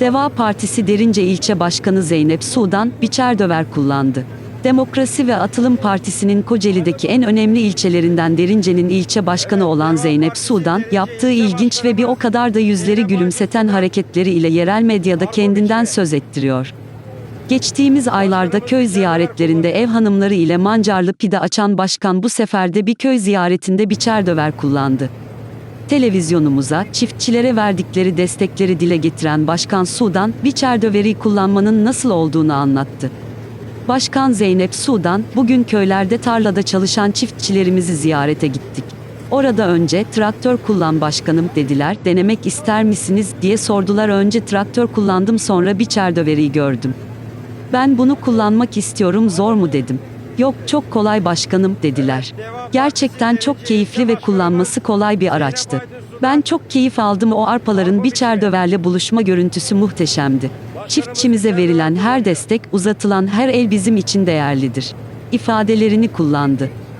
Deva Partisi Derince İlçe Başkanı Zeynep Sudan biçer döver kullandı. Demokrasi ve Atılım Partisi'nin Kocaeli'deki en önemli ilçelerinden Derince'nin ilçe başkanı olan Zeynep Sudan, yaptığı ilginç ve bir o kadar da yüzleri gülümseten hareketleri ile yerel medyada kendinden söz ettiriyor. Geçtiğimiz aylarda köy ziyaretlerinde ev hanımları ile mancarlı pide açan başkan bu sefer de bir köy ziyaretinde biçer döver kullandı. Televizyonumuza çiftçilere verdikleri destekleri dile getiren Başkan Sudan, biçer döveri kullanmanın nasıl olduğunu anlattı. Başkan Zeynep Sudan, bugün köylerde tarlada çalışan çiftçilerimizi ziyarete gittik. Orada önce traktör kullan başkanım dediler, denemek ister misiniz diye sordular önce traktör kullandım sonra biçer döveri gördüm. Ben bunu kullanmak istiyorum zor mu dedim. Yok çok kolay başkanım dediler. Gerçekten çok keyifli ve kullanması kolay bir araçtı. Ben çok keyif aldım o arpaların biçer döverle buluşma görüntüsü muhteşemdi. Çiftçimize verilen her destek, uzatılan her el bizim için değerlidir. ifadelerini kullandı.